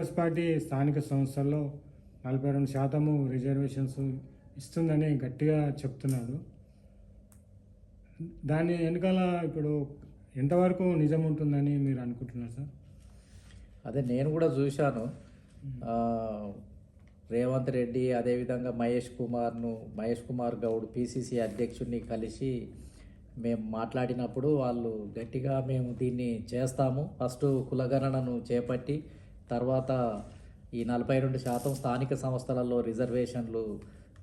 Congress party స్థానిక సంస్థల్లో నలభై రెండు శాతము రిజర్వేషన్స్ ఇస్తుందని గట్టిగా చెప్తున్నారు. దాని వెనకాల ఇప్పుడు ఎంతవరకు నిజం ఉంటుందని మీరు అనుకుంటున్నారు సార్? అదే నేను కూడా చూశాను. రేవంత్ రెడ్డి అదేవిధంగా మహేష్ కుమార్ను మహేష్ కుమార్ గౌడ్ పిసిసి అధ్యక్షుడిని కలిసి మేము మాట్లాడినప్పుడు వాళ్ళు గట్టిగా మేము దీన్ని చేస్తాము. ఫస్ట్ కులగణనను చేపట్టి తర్వాత ఈ నలభై రెండు శాతం స్థానిక సంస్థలలో రిజర్వేషన్లు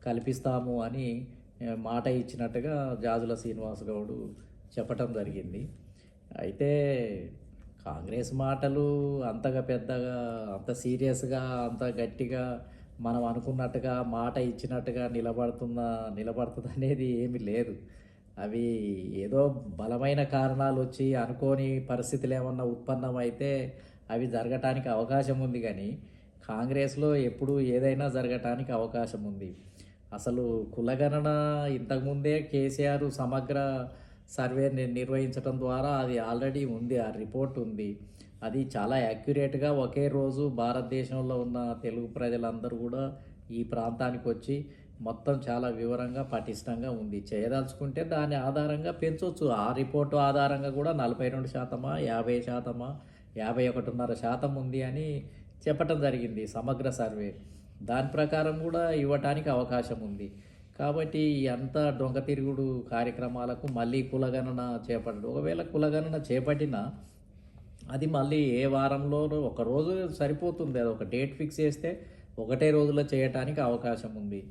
కల్పిస్తాము అని మాట ఇచ్చినట్టుగా జాజుల శ్రీనివాస్ గౌడు చెప్పటం జరిగింది. అయితే కాంగ్రెస్ మాటలు అంతగా పెద్దగా అంత సీరియస్గా అంత గట్టిగా మనం అనుకున్నట్టుగా మాట ఇచ్చినట్టుగా నిలబడుతుందా నిలబడుతుంది అనేది ఏమీ లేదు. అవి ఏదో బలమైన కారణాలు వచ్చి అనుకోని పరిస్థితులు ఏమన్నా ఉత్పన్నమైతే అవి జరగటానికి అవకాశం ఉంది కానీ కాంగ్రెస్లో ఎప్పుడు ఏదైనా జరగటానికి అవకాశం ఉంది. అసలు కులగణన ఇంతకుముందే కేసీఆర్ సమగ్ర సర్వే నిర్వహించడం ద్వారా అది ఆల్రెడీ ఉంది ఆ రిపోర్ట్ ఉంది. అది చాలా యాక్యురేట్గా ఒకే రోజు భారతదేశంలో ఉన్న తెలుగు ప్రజలందరూ కూడా ఈ ప్రాంతానికి వచ్చి మొత్తం చాలా వివరంగా పటిష్టంగా ఉంది. చేయదలుచుకుంటే దాని ఆధారంగా పెంచవచ్చు ఆ రిపోర్టు ఆధారంగా కూడా నలభై రెండు శాతమా యాభై శాతమా యాభై ఒకటిన్నర శాతం ఉంది అని చెప్పటం జరిగింది సమగ్ర సర్వే. దాని ప్రకారం కూడా ఇవ్వటానికి అవకాశం ఉంది. కాబట్టి ఈ అంతా తిరుగుడు కార్యక్రమాలకు మళ్ళీ కులగణన చేపట్టడం ఒకవేళ కులగణన చేపట్టినా అది మళ్ళీ ఏ వారంలో ఒక రోజు సరిపోతుంది. అది ఒక డేట్ ఫిక్స్ చేస్తే ఒకటే రోజులో చేయటానికి అవకాశం ఉంది.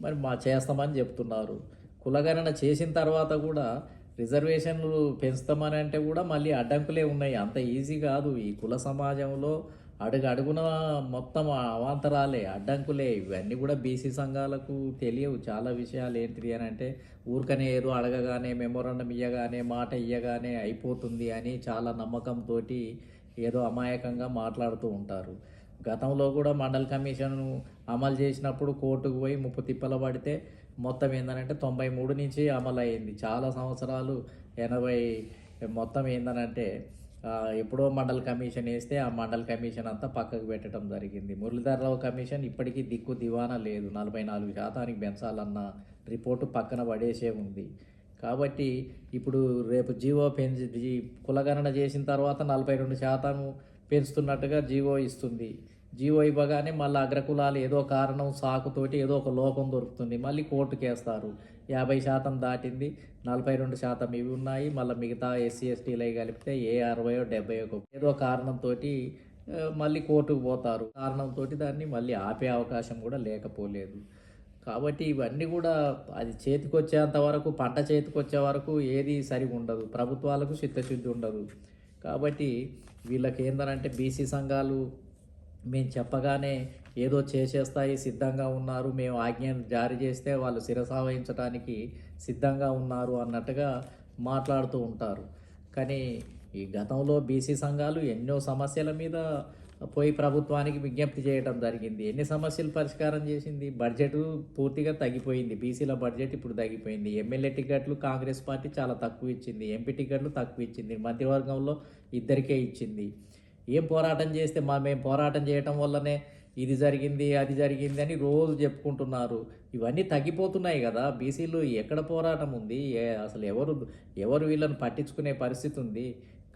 మరి మా చేస్తామని చెప్తున్నారు. కులగణన చేసిన తర్వాత కూడా రిజర్వేషన్లు పెంచుతామని అంటే కూడా మళ్ళీ అడ్డంకులే ఉన్నాయి. అంత ఈజీ కాదు. ఈ కుల సమాజంలో అడుగు అడుగున మొత్తం అవాంతరాలే అడ్డంకులే. ఇవన్నీ కూడా బీసీ సంఘాలకు తెలియవు. చాలా విషయాలు ఏంటిది అని అంటే ఊరికనే ఏదో అడగగానే మెమోరాండం ఇయ్యగానే మాట ఇయ్యగానే అయిపోతుంది అని చాలా నమ్మకంతో ఏదో అమాయకంగా మాట్లాడుతూ ఉంటారు. గతంలో కూడా మండల్ కమిషన్ అమలు చేసినప్పుడు కోర్టుకు పోయి ముప్పు తిప్పల పడితే మొత్తం ఏంటంటే తొంభై మూడు నుంచి అమలు అయింది చాలా సంవత్సరాలు ఎనభై మొత్తం ఏందనంటే ఎప్పుడో మండల కమిషన్ వేస్తే ఆ మండల కమిషన్ అంతా పక్కకు పెట్టడం జరిగింది. మురళీధరరావు కమిషన్ ఇప్పటికీ దిక్కు దివానా లేదు. నలభై నాలుగు శాతానికి పెంచాలన్న రిపోర్టు పక్కన పడేసే ఉంది. కాబట్టి ఇప్పుడు రేపు జీవో పెంచి జీ- కులగణన చేసిన తర్వాత నలభై రెండు శాతం పెంచుతున్నట్టుగా జీవో ఇస్తుంది. జీవో ఇవ్వగానే మళ్ళీ అగ్రకులాలు ఏదో కారణం సాకుతోటి ఏదో ఒక లోపం దొరుకుతుంది. మళ్ళీ కోర్టుకేస్తారు. యాభై శాతం దాటింది నలభై రెండు శాతం ఇవి ఉన్నాయి. మళ్ళీ మిగతా ఎస్సీ ఎస్టీలు కలిపితే ఏ అరవయో డెబ్బయో ఏదో కారణంతో మళ్ళీ కోర్టుకు పోతారు. కారణంతో దాన్ని మళ్ళీ ఆపే అవకాశం కూడా లేకపోలేదు. కాబట్టి ఇవన్నీ కూడా అది చేతికి వచ్చేంత వరకు పంట చేతికొచ్చే వరకు ఏది సరిగా ఉండదు ప్రభుత్వాలకు చిత్తశుద్ధి ఉండదు. కాబట్టి వీళ్ళకి ఏందనంటే బీసీ సంఘాలు మేము చెప్పగానే ఏదో చేసేస్తాయి సిద్ధంగా ఉన్నారు. మేము ఆజ్ఞను జారీ చేస్తే వాళ్ళు శిరసావహించడానికి సిద్ధంగా ఉన్నారు అన్నట్టుగా మాట్లాడుతూ ఉంటారు. కానీ ఈ గతంలో బీసీ సంఘాలు ఎన్నో సమస్యల మీద పోయి ప్రభుత్వానికి విజ్ఞప్తి చేయడం జరిగింది. ఎన్ని సమస్యలు పరిష్కారం చేసింది? బడ్జెట్ పూర్తిగా తగ్గిపోయింది. బీసీల బడ్జెట్ ఇప్పుడు తగ్గిపోయింది. ఎమ్మెల్యే టికెట్లు కాంగ్రెస్ పార్టీ చాలా తక్కువ ఇచ్చింది. ఎంపీ టికెట్లు తక్కువ ఇచ్చింది. మధ్యవర్గంలో ఇద్దరికే ఇచ్చింది. ఏం పోరాటం చేస్తే మా మేము పోరాటం చేయటం వల్లనే ఇది జరిగింది అది జరిగింది అని రోజు చెప్పుకుంటున్నారు. ఇవన్నీ తగ్గిపోతున్నాయి కదా. బీసీలు ఎక్కడ పోరాటం ఉంది? ఏ అసలు ఎవరు ఎవరు వీళ్ళని పట్టించుకునే పరిస్థితి ఉంది?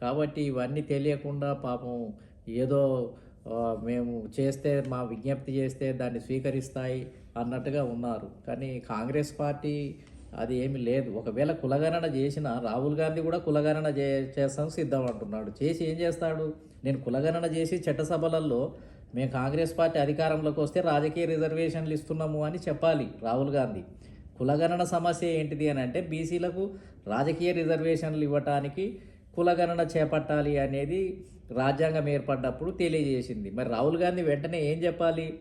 కాబట్టి ఇవన్నీ తెలియకుండా పాపం ఏదో మేము చేస్తే మా విజ్ఞప్తి చేస్తే దాన్ని స్వీకరిస్తాయి అన్నట్టుగా ఉన్నారు. కానీ కాంగ్రెస్ పార్టీ అది ఏమీ లేదు. ఒకవేళ కులగణన చేసిన రాహుల్ గాంధీ కూడా కులగణన చే చేస్తాను సిద్ధం అంటున్నాడు. చేసి ఏం చేస్తాడు? నేను కులగణన చేసి చట్టసభలలో మేము కాంగ్రెస్ పార్టీ అధికారంలోకి వస్తే రాజకీయ రిజర్వేషన్లు ఇస్తున్నాము అని చెప్పాలి రాహుల్ గాంధీ. కులగణన సమస్య ఏంటిది అని అంటే బీసీలకు రాజకీయ రిజర్వేషన్లు ఇవ్వటానికి కులగణన చేపట్టాలి అనేది రాజ్యాంగం ఏర్పడ్డప్పుడు తెలియజేసింది. మరి రాహుల్ గాంధీ వెంటనే ఏం చెప్పాలి?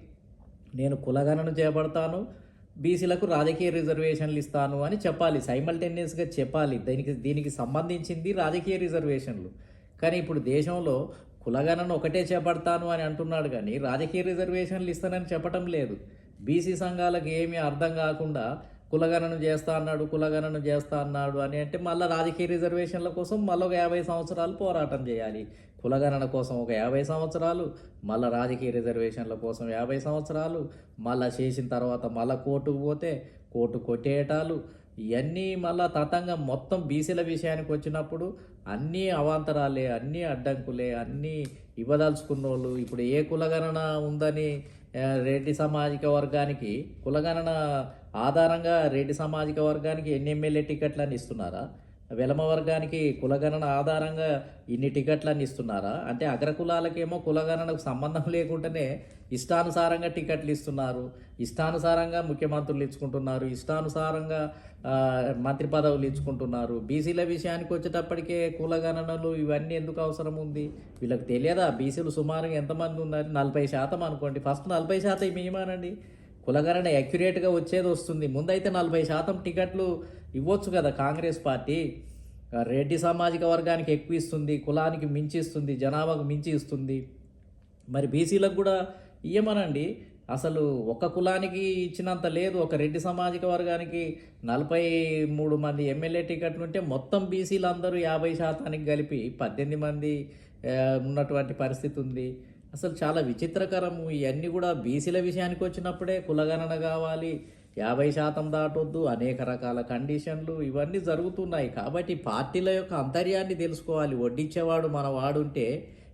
నేను కులగణన చేపడతాను బీసీలకు రాజకీయ రిజర్వేషన్లు ఇస్తాను అని చెప్పాలి. సైమల్టేనియస్గా చెప్పాలి. దీనికి దీనికి సంబంధించింది రాజకీయ రిజర్వేషన్లు. కానీ ఇప్పుడు దేశంలో కులగణను ఒకటే చేపడతాను అని అంటున్నాడు కానీ రాజకీయ రిజర్వేషన్లు ఇస్తానని చెప్పటం లేదు. బీసీ సంఘాలకు ఏమీ అర్థం కాకుండా కులగణన చేస్తా అన్నాడు కులగణన చేస్తా అన్నాడు అని అంటే మళ్ళీ రాజకీయ రిజర్వేషన్ల కోసం మళ్ళీ ఒక యాభై సంవత్సరాలు పోరాటం చేయాలి. కులగణన కోసం ఒక యాభై సంవత్సరాలు మళ్ళీ రాజకీయ రిజర్వేషన్ల కోసం యాభై సంవత్సరాలు మళ్ళీ చేసిన తర్వాత మళ్ళీ కోర్టుకు పోతే కోర్టు కొట్టేయటాలు ఇవన్నీ మళ్ళీ తతంగం మొత్తం బీసీల విషయానికి వచ్చినప్పుడు అన్నీ అవాంతరాలే అన్నీ అడ్డంకులే అన్నీ ఇవ్వదలుచుకున్న వాళ్ళు ఇప్పుడు ఏ కులగణన ఉందని రెడ్డి సామాజిక వర్గానికి కులగణన ఆధారంగా రెడ్డి సామాజిక వర్గానికి ఎన్ని ఎమ్మెల్యే టికెట్లను ఇస్తున్నారా? వెలమ వర్గానికి కులగణన ఆధారంగా ఇన్ని టికెట్లను ఇస్తున్నారా? అంటే అగ్రకులాలకేమో కులగణనకు సంబంధం లేకుండానే ఇష్టానుసారంగా టికెట్లు ఇస్తున్నారు. ఇష్టానుసారంగా ముఖ్యమంత్రులు ఇచ్చుకుంటున్నారు. ఇష్టానుసారంగా మంత్రి పదవులు ఇచ్చుకుంటున్నారు. బీసీల విషయానికి వచ్చేటప్పటికే కులగణనలు ఇవన్నీ ఎందుకు అవసరం ఉంది? వీళ్ళకి తెలియదా? బీసీలు సుమారుగా ఎంతమంది ఉన్నారు నలభై శాతం అనుకోండి. ఫస్ట్ నలభై శాతం మేమానండి కులగణన అక్యురేట్గా వచ్చేది వస్తుంది. ముందైతే నలభై శాతం టికెట్లు ఇవ్వచ్చు కదా కాంగ్రెస్ పార్టీ. రెడ్డి సామాజిక వర్గానికి ఎక్కువ ఇస్తుంది కులానికి మించి ఇస్తుంది జనాభాకు మించి ఇస్తుంది. మరి బీసీలకు కూడా ఇయ్యమనండి. అసలు ఒక కులానికి ఇచ్చినంత లేదు. ఒక రెడ్డి సామాజిక వర్గానికి నలభై మూడు మంది ఎమ్మెల్యే టికెట్లు ఉంటే మొత్తం బీసీలు అందరూ యాభై శాతానికి కలిపి పద్దెనిమిది మంది ఉన్నటువంటి పరిస్థితి ఉంది. అసలు చాలా విచిత్రకరము ఇవన్నీ కూడా బీసీల విషయానికి వచ్చినప్పుడే కులగణన కావాలి యాభై శాతం దాటొద్దు అనేక రకాల కండిషన్లు ఇవన్నీ జరుగుతున్నాయి. కాబట్టి పార్టీల యొక్క అంతర్యాన్ని తెలుసుకోవాలి. వడ్డించేవాడు మన వాడుంటే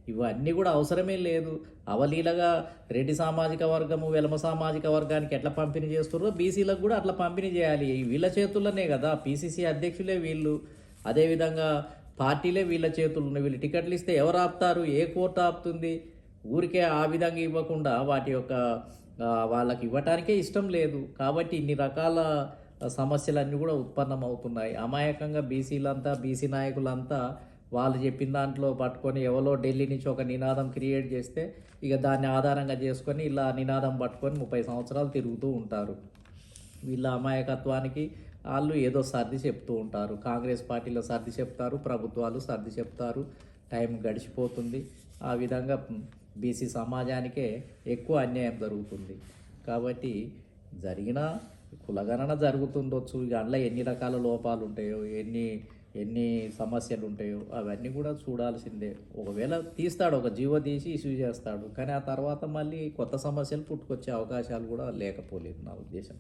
ఇవన్నీ కూడా అవసరమే లేదు. అవలీలగా రెడ్డి సామాజిక వర్గము వెలమ సామాజిక వర్గానికి ఎట్లా పంపిణీ చేస్తున్నారో బీసీలకు కూడా అట్లా పంపిణీ చేయాలి. వీళ్ళ చేతుల్లోనే కదా పీసీసీ అధ్యక్షులే వీళ్ళు. అదేవిధంగా పార్టీలే వీళ్ళ చేతులు ఉన్నాయి. వీళ్ళు టికెట్లు ఇస్తే ఎవరు ఆపుతారు? ఏ కోర్టు ఆపుతుంది? ఊరికే ఆ విధంగా ఇవ్వకుండా వాటి యొక్క వాళ్ళకి ఇవ్వటానికే ఇష్టం లేదు. కాబట్టి ఇన్ని రకాల సమస్యలన్నీ కూడా ఉత్పన్నమవుతున్నాయి. అమాయకంగా బీసీలంతా బీసీ నాయకులంతా వాళ్ళు చెప్పిన దాంట్లో పట్టుకొని ఎవరో ఢిల్లీ నుంచి ఒక నినాదం క్రియేట్ చేస్తే ఇక దాన్ని ఆధారంగా చేసుకొని ఇలా నినాదం పట్టుకొని ముప్పై సంవత్సరాలు తిరుగుతూ ఉంటారు. వీళ్ళ అమాయకత్వానికి వాళ్ళు ఏదో సర్ది చెప్తూ ఉంటారు. కాంగ్రెస్ పార్టీలో సర్ది చెప్తారు ప్రభుత్వాలు సర్ది చెప్తారు. టైం గడిచిపోతుంది. ఆ విధంగా బీసీ సమాజానికే ఎక్కువ అన్యాయం జరుగుతుంది. కాబట్టి జరిగిన కులగణన జరుగుతుండొచ్చు. ఇక అందులో ఎన్ని రకాల లోపాలు ఉంటాయో ఎన్ని ఎన్ని సమస్యలు ఉంటాయో అవన్నీ కూడా చూడాల్సిందే. ఒకవేళ తీస్తాడు ఒక జీవో తీసి ఇష్యూ చేస్తాడు. కానీ ఆ తర్వాత మళ్ళీ కొత్త సమస్యలు పుట్టుకొచ్చే అవకాశాలు కూడా లేకపోలేదు నా ఉద్దేశం.